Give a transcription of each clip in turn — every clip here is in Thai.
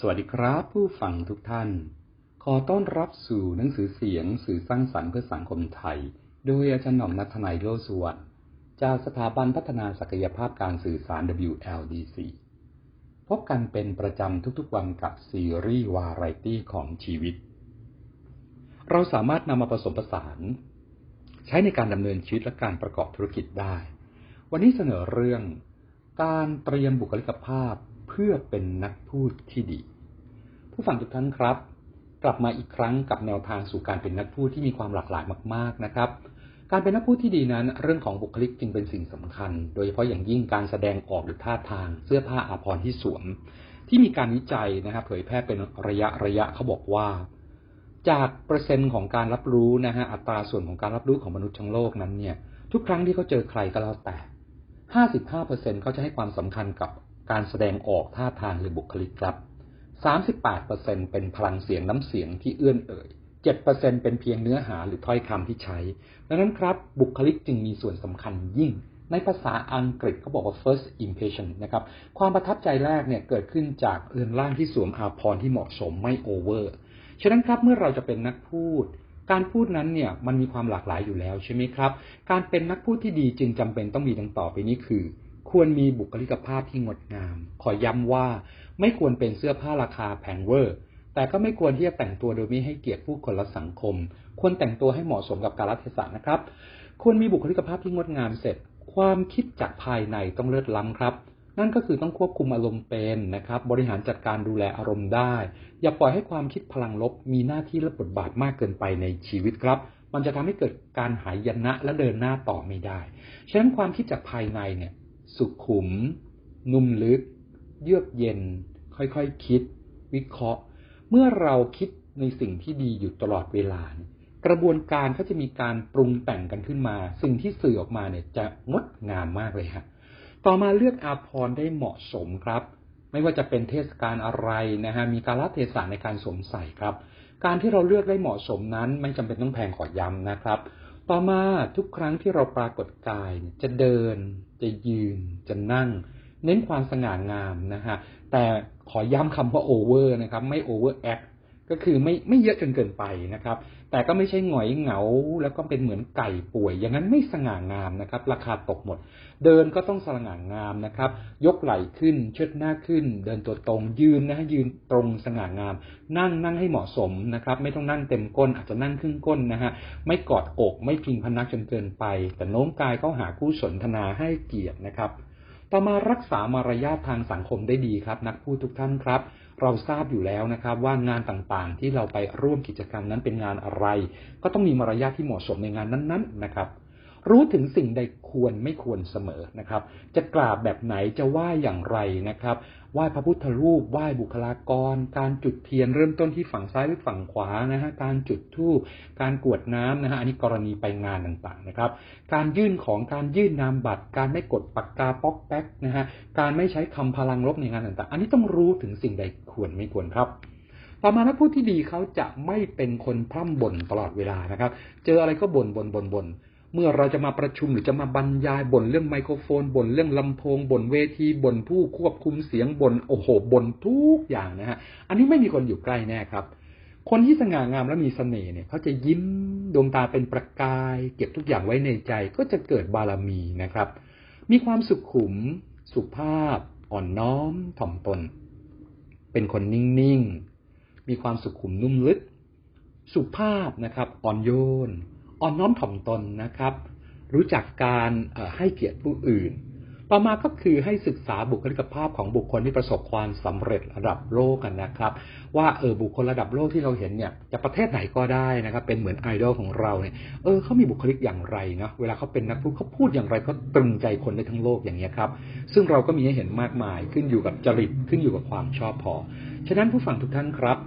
สวัสดีครับผู้ฟังทุกท่าน ขอต้อนรับสู่หนังสือเสียงสื่อสร้างสรรค์เพื่อสังคมไทย โดยอาจารย์หน่อมนัทนายโลสุวรรณจากสถาบันพัฒนาศักยภาพการสื่อสาร WLDC พบกันเป็นประจำทุกๆวันกับซีรีส์วาไรตี้ของชีวิต เราสามารถนำมาผสมผสาน ใช้ในการดำเนินชีวิตและการประกอบธุรกิจได้ วันนี้เสนอเรื่อง การเตรียมบุคลิกภาพ พื่อเป็นนักพูดที่ดี ผู้ฟังทุกท่านครับ กลับมาอีกครั้งกับแนวทางสู่การเป็นนักพูดที่มีความหลากหลายมาก ๆนะครับ การเป็นนักพูดที่ดีนั้น เรื่องของบุคลิกจึงเป็นสิ่งสำคัญ โดยเฉพาะอย่างยิ่งการแสดงออกหรือท่าทาง เสื้อผ้าอาภรณ์ที่สวม ที่มีการวิจัยนะครับ เผยแพร่เป็นระยะระยะเขาบอกว่า จากเปอร์เซ็นต์ของการรับรู้นะฮะอัตราส่วนของการรับรู้ของมนุษย์ทั้งโลกนั้นเนี่ยทุกครั้งที่เขาเจอใครก็แล้วแต่ 55%เขาจะให้ความสำคัญกับ การแสดงออกท่าทางหรือบุคลิกครับ 38%เป็นพลังเสียงน้ำเสียงที่เอื้อนเอ่ย 7%เป็นเพียงเนื้อหาหรือถ้อยคำที่ใช้ ดังนั้นครับ บุคลิกจึงมีส่วนสำคัญยิ่ง ในภาษาอังกฤษเขาบอกว่า first impression นะครับ ความประทับใจแรกเนี่ยเกิดขึ้นจากเรือนร่างที่สวมอาภรณ์ที่เหมาะสมไม่โอเวอร์ ฉะนั้นครับเมื่อเราจะเป็นนักพูดการพูดนั้นเนี่ยมันมีความหลากหลายอยู่แล้วใช่ไหมครับ การเป็นนักพูดที่ดีจึงจำเป็นต้องมีดังต่อไปนี้คือ ควรมีบุคลิกภาพที่งดงาม ขอย้ำว่าไม่ควรเป็นเสื้อผ้าราคาแพงเวอร์ แต่ก็ไม่ควรที่จะแต่งตัวโดยไม่ให้เกียรติผู้คนและสังคม ควรแต่งตัวให้เหมาะสมกับกาลเทศะนะครับ ควรมีบุคลิกภาพที่งดงามเสร็จ ความคิดจากภายในต้องเลิศล้ำครับ นั่นก็คือต้องควบคุมอารมณ์เป็นนะครับ บริหารจัดการดูแลอารมณ์ได้ อย่าปล่อยให้ความคิดพลังลบ มีหน้าที่และบทบาทมากเกินไปในชีวิตครับมันจะทำให้เกิดการหายนะและเดินหน้าต่อไม่ได้ ฉะนั้นความคิดจากภายในเนี่ย สุขุม นุ่มลึก เยือกเย็น ค่อยๆคคิด วิเคราะห์ เมื่อเราคิดในสิ่งที่ดีอยู่ตลอดเวลา กระบวนการเขาจะมีการปรุงแต่งกันขึ้นมา สิ่งที่สื่อออกมาเนี่ยจะงดงามมากเลยฮะต่อมาเลือกอาภรณ์ได้เหมาะสมครับ ไม่ว่าจะเป็นเทศกาลอะไรนะฮะมีการละเทศะในการสวมใส่ครับ การที่เราเลือกได้เหมาะสมนั้น ไม่จำเป็นต้องแพงขอย้ำนะครับ ต่อมาทุกครั้งที่เราปรากฏกายจะเดิน จะยืน จะนั่ง เน้นความสง่างามนะฮะแต่ขอย้ำคำว่าโอเวอร์นะครับ ไม่โอเวอร์แอค ก็คือไม่ไม่เยอะจนเกินไปนะครับ แต่ก็ไม่ใช่หงอยเหงา แล้วก็เป็นเหมือนไก่ป่วย อย่างนั้นไม่สง่างามนะครับ ราคาตกหมด เดินก็ต้องสง่างามนะครับ ยกไหล่ขึ้นเชิดหน้าขึ้น เดินตัวตรงยืนนะฮะยืนตรงสง่างาม นั่งนั่งให้เหมาะสมนะครับ ไม่ต้องนั่งเต็มก้นอาจจะนั่งครึ่งก้นนะฮะไม่กอดอกไม่พิงพนักจนเกินไป แต่โน้มกายเข้าหาคู่สนทนาให้เกียรตินะครับ ต่อมารักษามารยาททางสังคมได้ดีครับ นักพูดทุกท่านครับ เราทราบอยู่แล้วนะครับว่างานต่างๆ ที่เราไปร่วมกิจกรรมนั้นเป็นงานอะไร ก็ต้องมีมารยาทที่เหมาะสมในงานนั้นๆนะครับ รู้ถึงสิ่งใดควรไม่ควรเสมอนะครับ จะกราบแบบไหนจะไหว้อย่างไรนะครับไหว้พระพุทธรูปไหว้บุคลากร การจุดเทียนเริ่มต้นที่ฝั่งซ้ายหรือฝั่งขวานะฮะการจุดธูปการกวดน้ำนะฮะอันนี้กรณีไปงานต่างๆนะครับ การยื่นของการยื่นนามบัตร การไม่กดปากกาป๊อกแป๊กนะฮะการไม่ใช้คำพลังลบในงานต่างๆ อันนี้ต้องรู้ถึงสิ่งใดควรไม่ควรครับต่อมานักพูดที่ดีเขาจะไม่เป็นคนพร่ำบ่นตลอดเวลานะครับ เจออะไรก็บ่นบ่นบ่นบ่น เมื่อเราจะมาประชุมหรือจะมาบรรยายบ่นเรื่องไมโครโฟนบ่นเรื่องลำโพงบ่นเวทีบ่นผู้ควบคุมเสียงบ่นโอ้โหบ่นทุกอย่างนะฮะอันนี้ไม่มีคนอยู่ใกล้แน่ครับ คนที่สง่างามและมีเสน่ห์เนี่ยเขาจะยิ้มดวงตาเป็นประกาย เก็บทุกอย่างไว้ในใจก็จะเกิดบารมีนะครับ มีความสุขขุม สุภาพ อ่อนน้อมถ่อมตน เป็นคนนิ่งๆมีความสุขขุมนุ่มลึก สุภาพนะครับอ่อนโยน อ่อนน้อมถ่อมตนนะครับ รู้จักการให้เกียรติผู้อื่น ต่อมาก็คือให้ศึกษาบุคลิกภาพของบุคคลที่ประสบความสำเร็จระดับโลกกันนะครับ ว่าเออบุคคลระดับโลกที่เราเห็นเนี่ยจะประเทศไหนก็ได้นะครับ เป็นเหมือนไอดอลของเราเนี่ยเออเขามีบุคลิกอย่างไรเนาะเวลาเขาเป็นนักพูดเขาพูดอย่างไรเขาตรึงใจคนในทั้งโลกอย่างนี้ครับ ซึ่งเราก็มีให้เห็นมากมายขึ้นอยู่กับจริตขึ้นอยู่กับความชอบพอ ฉะนั้นผู้ฟังทุกท่านครับ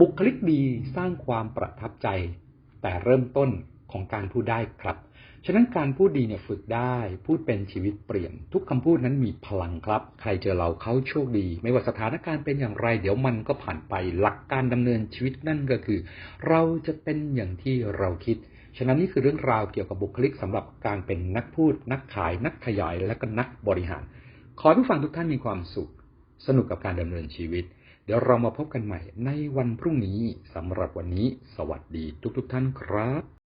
บุคลิกดีสร้างความประทับใจ แต่เริ่มต้น ของการพูดได้ครับ ฉะนั้นการพูดดีเนี่ยฝึกได้ พูดเป็นชีวิตเปลี่ยน ทุกคำพูดนั้นมีพลังครับ ใครเจอเราเขาโชคดี ไม่ว่าสถานการณ์เป็นอย่างไร เดี๋ยวมันก็ผ่านไป หลักการดำเนินชีวิตนั่นก็คือ เราจะเป็นอย่างที่เราคิด ฉะนั้นนี่คือเรื่องราวเกี่ยวกับบุคลิกสำหรับการเป็นนักพูด นักขาย นักขยาย และก็นักบริหาร ขอให้ผู้ฟังทุกท่านมีความสุข สนุกกับการดำเนินชีวิตเดี๋ยวเรามาพบกันใหม่ในวันพรุ่งนี้สำหรับวันนี้ สวัสดีทุกๆทท่านครับ